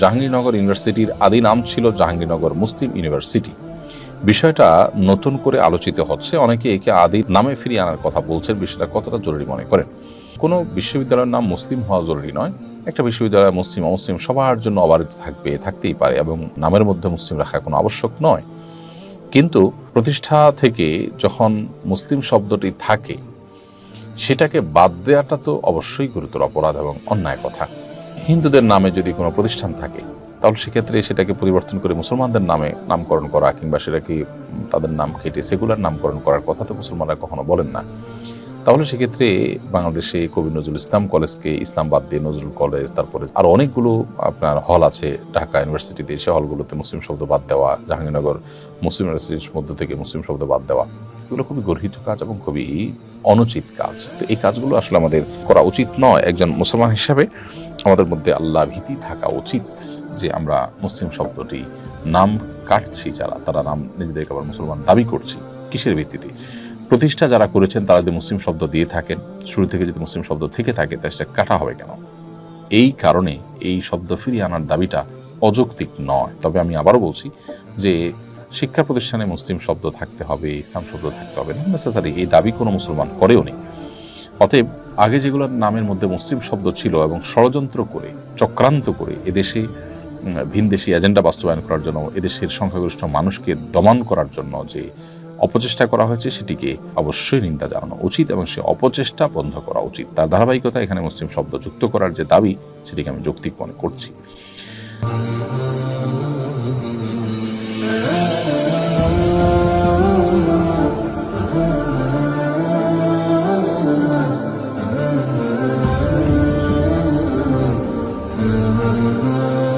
জাহাঙ্গীরনগর ইউনিভার্সিটির আদি নাম ছিল জাহাঙ্গীরনগর মুসলিম ইউনিভার্সিটি। বিষয়টা নতুন করে আলোচিত হচ্ছে, অনেকে একে আদি নামে ফিরিয়ে আনার কথা বলছেন, বিষয়টা কতটা জরুরি মনে করেন? কোনো বিশ্ববিদ্যালয়ের নাম মুসলিম হওয়া জরুরি নয়, একটা বিশ্ববিদ্যালয় মুসলিম অমুসলিম সবার জন্য অবারিত থাকবে, থাকতেই পারে এবং নামের মধ্যে মুসলিম রাখা কোনো আবশ্যক নয়। কিন্তু প্রতিষ্ঠা থেকে যখন মুসলিম শব্দটি থাকে, সেটাকে বাদ দেওয়াটা তো অবশ্যই গুরুতর অপরাধ এবং অন্যায় কথা। হিন্দুদের নামে যদি কোনো প্রতিষ্ঠান থাকে, তাহলে সেক্ষেত্রে সেটাকে পরিবর্তন করে মুসলমানদের নামে নামকরণ করা কিংবা সেটাকে তাদের নাম কেটে সেগুলার নামকরণ করার কথা তো মুসলমানরা কখনো বলেন না। তাহলে সেক্ষেত্রে বাংলাদেশে কবি নজরুল ইসলাম কলেজকে ইসলাম বাদ দিয়ে নজরুল কলেজ, তারপরে আর অনেকগুলো আপনার হল আছে ঢাকা ইউনিভার্সিটিতে, সে হলগুলোতে মুসলিম শব্দ বাদ দেওয়া, জাহাঙ্গীরনগর মুসলিম ইউনিভার্সিটির মধ্য থেকে মুসলিম শব্দ বাদ দেওয়া। এগুলো খুবই গর্হিত কাজ এবং খুবই অনুচিত কাজ। তো এই কাজগুলো আসলে আমাদের করা উচিত নয় একজন মুসলমান হিসাবে। আমাদের মধ্যে আল্লাহ ভীতি থাকা উচিত যে আমরা মুসলিম শব্দটি নাম কাটছি যারা, তারা নাম নিজেদেরকে আবার মুসলমান দাবি করছি। কিসের ভিত্তিতে? প্রতিষ্ঠা যারা করেছেন, তারা যদি মুসলিম শব্দ দিয়ে থাকেন, শুরু থেকে যদি মুসলিম শব্দ থেকে থাকে, তাহলে সেটা কাটা হবে কেন? এই কারণে এই শব্দ ফিরিয়ে আনার দাবিটা অযৌক্তিক নয়। তবে আমি আবারও বলছি যে শিক্ষা প্রতিষ্ঠানে মুসলিম শব্দ থাকতে হবে, ইসলাম শব্দ থাকতে হবে নেসেসারি এই দাবি কোনো মুসলমান করেও নেই। অতএব আগে যেগুলোর নামের মধ্যে মুসলিম শব্দ ছিল এবং ষড়যন্ত্র করে, চক্রান্ত করে এদেশে ভিনদেশি এজেন্ডা বাস্তবায়ন করার জন্য, এদেশের সংখ্যাগরিষ্ঠ মানুষকে দমন করার জন্য যে অপচেষ্টা করা হয়েছে, সেটিকে অবশ্যই নিন্দা জানানো উচিত এবং সে অপচেষ্টা বন্ধ করা উচিত। তার ধারাবাহিকতা এখানে মুসলিম শব্দ যুক্ত করার যে দাবি, সেটিকে আমি যৌক্তিক মনে করছি। Oh.